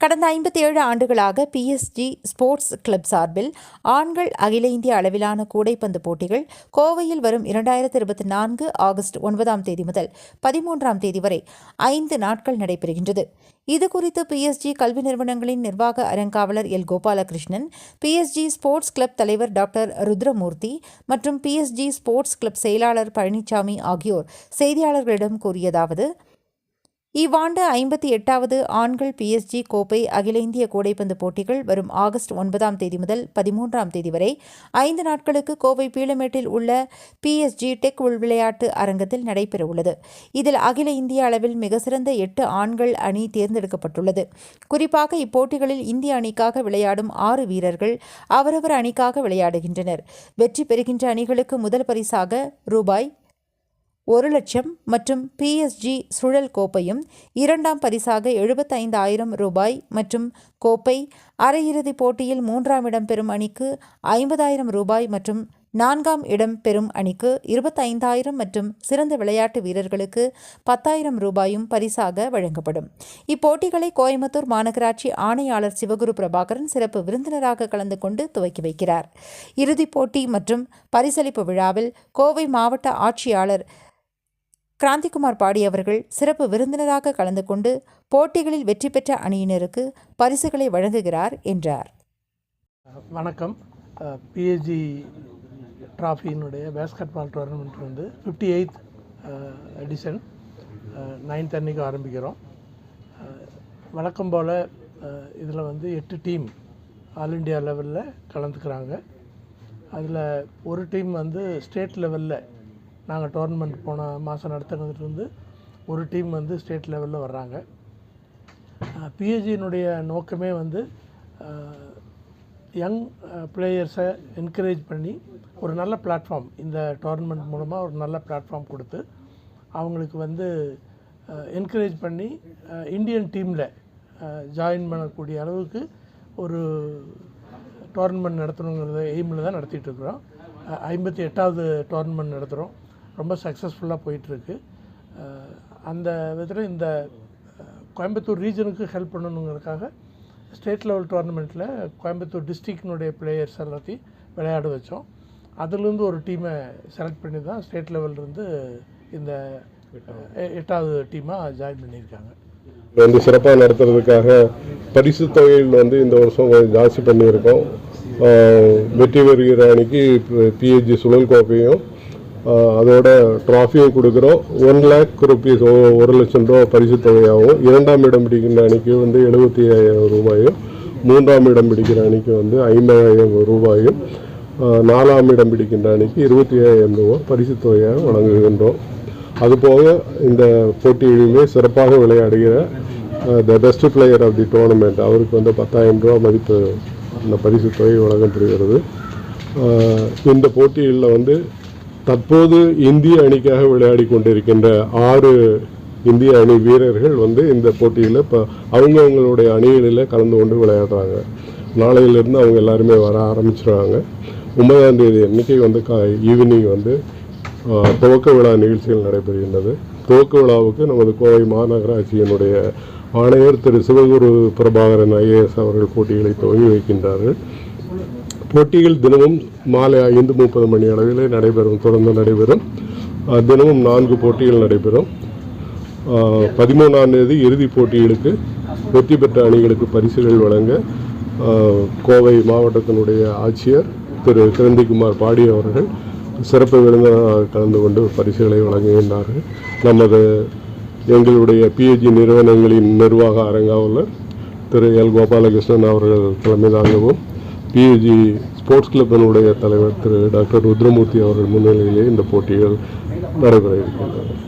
கடந்த ஐம்பத்தி ஏழு ஆண்டுகளாக பிஎஸ்ஜி ஸ்போர்ட்ஸ் கிளப் சார்பில் ஆண்கள் அகில இந்திய அளவிலான கூடைப்பந்து போட்டிகள் கோவையில் வரும் இரண்டாயிரத்தி இருபத்தி நான்கு ஆகஸ்ட் ஒன்பதாம் தேதி முதல் பதிமூன்றாம் தேதி வரை ஐந்து நாட்கள் நடைபெறுகின்றது. இதுகுறித்து பிஎஸ்ஜி கல்வி நிறுவனங்களின் நிர்வாக அறங்காவலர் L. Gopalakrishnan PSG sports club தலைவர் டாக்டர் ருத்ரமூர்த்தி மற்றும் பிஎஸ்ஜி ஸ்போர்ட்ஸ் கிளப் செயலாளர் பழனிசாமி ஆகியோர் செய்தியாளர்களிடம் கூறியதாவது இவ்வாண்டு ஐம்பத்தி எட்டாவது ஆண்கள் பிஎஸ்ஜி கோப்பை அகில இந்திய கூடைப்பந்து போட்டிகள் வரும் ஆகஸ்ட் ஒன்பதாம் தேதி முதல் பதிமூன்றாம் தேதி வரை ஐந்து நாட்களுக்கு கோவை பீளமேட்டில் உள்ள பிஎஸ்ஜி டெக் உள் விளையாட்டு அரங்கத்தில் நடைபெறவுள்ளது இதில் அகில இந்திய அளவில் மிக சிறந்த எட்டு ஆண்கள் அணி தேர்ந்தெடுக்கப்பட்டுள்ளது. குறிப்பாக இப்போட்டிகளில் இந்திய அணிக்காக விளையாடும் ஆறு வீரர்கள் அவரவர் அணிக்காக விளையாடுகின்றனர். வெற்றி பெறுகின்ற அணிகளுக்கு முதல் பரிசாக ரூபாய் ஒரு லட்சம் மற்றும் பிஎஸ்ஜி சுழல் கோப்பையும் இரண்டாம் பரிசாக எழுபத்தைந்தாயிரம் ரூபாய் மற்றும் கோப்பை அரையிறுதிப் போட்டியில் மூன்றாம் இடம் பெறும் அணிக்கு ஐம்பதாயிரம் ரூபாய் மற்றும் நான்காம் இடம் பெறும் அணிக்கு இருபத்தைந்தாயிரம் மற்றும் சிறந்த விளையாட்டு வீரர்களுக்கு பத்தாயிரம் ரூபாயும் பரிசாக வழங்கப்படும். இப்போட்டிகளை கோயம்புத்தூர் மாநகராட்சி ஆணையாளர் சிவகுரு பிரபாகரன் சிறப்பு விருந்தினராக கலந்து கொண்டு துவக்கி வைக்கிறார். இறுதிப் போட்டி மற்றும் பரிசளிப்பு விழாவில் கோவை மாவட்ட ஆட்சியாளர் கிராந்திகுமார் பாடியவர்கள் சிறப்பு விருந்தினராக கலந்து கொண்டு போட்டிகளில் வெற்றி பெற்ற அணியினருக்கு பரிசுகளை வழங்குகிறார் என்றார். வணக்கம். பிஹெச்டி ட்ராஃபியினுடைய பேஸ்கெட் பால் டோர்னமெண்ட் வந்து ஃபிஃப்டி எயித் எடிஷன் நைன்த் அன்னைக்கு ஆரம்பிக்கிறோம். வழக்கம் போல் இதில் வந்து எட்டு டீம் ஆல் இண்டியா லெவலில் கலந்துக்கிறாங்க. அதில் ஒரு டீம் வந்து ஸ்டேட் லெவலில் நாங்கள் டோர்னமெண்ட் போன மாதம் நடத்துனதுலேருந்து ஒரு டீம் வந்து ஸ்டேட் லெவலில் வர்றாங்க. பிஹெச்சியினுடைய நோக்கமே வந்து யங் பிளேயர்ஸை என்கரேஜ் பண்ணி ஒரு நல்ல பிளாட்ஃபார்ம் இந்த டோர்னமெண்ட் மூலமாக ஒரு நல்ல பிளாட்ஃபார்ம் கொடுத்து அவங்களுக்கு வந்து என்கரேஜ் பண்ணி இந்தியன் டீமில் ஜாயின் பண்ணக்கூடிய அளவுக்கு ஒரு டோர்னமெண்ட் நடத்தணுங்கிறத எய்மில் தான் நடத்திட்டுருக்குறோம் ஐம்பத்தி எட்டாவது டோர்னமெண்ட் நடத்துகிறோம் ரொம்ப சக்ஸஸ்ஃபுல்லாக போயிட்டுருக்கு. அந்த விதத்தில் இந்த கோயம்புத்தூர் ரீஜனுக்கு ஹெல்ப் பண்ணணுங்கிறதுக்காக ஸ்டேட் லெவல் டோர்னமெண்ட்டில் கோயம்புத்தூர் டிஸ்ட்ரிக்டினுடைய பிளேயர்ஸ் எல்லாத்தையும் விளையாட வச்சோம். அதுலேருந்து ஒரு டீமை செலக்ட் பண்ணி தான் ஸ்டேட் லெவல்லேருந்து இந்த எட்டாவது டீமாக ஜாயின் பண்ணியிருக்காங்க. வந்து சிறப்பாக நடத்துறதுக்காக பரிசு தொகையில் வந்து இந்த வருஷம் கொஞ்சம் ஜாஸ்தி பண்ணியிருக்கோம். வெற்றி பெறுகிற அன்னைக்கு பிஹெச்சி சுழல் கோப்பையும் அதோட ட்ராஃபியை கொடுக்குறோம். ஒன் லேக் ருபீஸ் ஒரு லட்சம் ரூபா பரிசு தொகையாகவும் இரண்டாம் இடம் பிடிக்கிற அணிக்கு வந்து எழுபத்தி ஐயாயிரம் ரூபாயும் மூன்றாம் இடம் பிடிக்கிற அணிக்கு வந்து ஐம்பதாயிரம் ரூபாயும் நாலாம் இடம் பிடிக்கின்ற அணிக்கு இருபத்தி ஐயாயிரம் ரூபாய் பரிசு தொகையாக வழங்குகின்றோம். அதுபோக இந்த போட்டியிலுமே சிறப்பாக விளையாடுகிற the best player of the tournament அவருக்கு வந்து பத்தாயிரம் ரூபா மதிப்பு அந்த பரிசு தொகை வழங்கப்படுகிறது. இந்த போட்டிகளில் வந்து தற்போது இந்திய அணிக்காக விளையாடி கொண்டிருக்கின்ற ஆறு இந்திய அணி வீரர்கள் வந்து இந்த போட்டியில் இப்போ அவங்கவுங்களுடைய அணிகளில் கலந்து கொண்டு விளையாடுறாங்க. நாளையிலிருந்து அவங்க எல்லாருமே வர ஆரம்பிச்சிருவாங்க. ஒன்பதாம் தேதி அன்னைக்கு வந்து கா ஈவினிங் வந்து துவக்க விழா நிகழ்ச்சிகள் நடைபெறுகின்றது. துவக்க விழாவுக்கு நமது கோவை மாநகராட்சியினுடைய ஆணையர் திரு சிவகுரு பிரபாகரன் ஐஏஎஸ் அவர்கள் போட்டிகளை துவங்கி வைக்கின்றார்கள். போட்டிகள் தினமும் மாலை ஐந்து முப்பது மணி அளவில் நடைபெறும் தொடர்ந்து நடைபெறும். தினமும் நான்கு போட்டிகள் நடைபெறும். பதிமூணாம் தேதி இறுதிப் போட்டிகளுக்கு வெற்றி பெற்ற அணிகளுக்கு பரிசுகள் வழங்க கோவை மாவட்டத்தினுடைய ஆட்சியர் திரு கிரந்திகுமார் பாடி அவர்கள் சிறப்பு விருந்தினராக கலந்து கொண்டு பரிசுகளை வழங்குகின்றார்கள். நமது எங்களுடைய பிஹெச்சி நிறுவனங்களின் நிர்வாக அரங்காவலர் திரு எல் கோபாலகிருஷ்ணன் அவர்கள் தலைமை தாங்கவும் பிஏஜி ஸ்போர்ட்ஸ் கிளப்பினுடைய தலைவர் திரு டாக்டர் ருத்ரமூர்த்தி அவர்கள் முன்னிலையிலே இந்த போட்டிகள் நடைபெற இருக்கின்றன.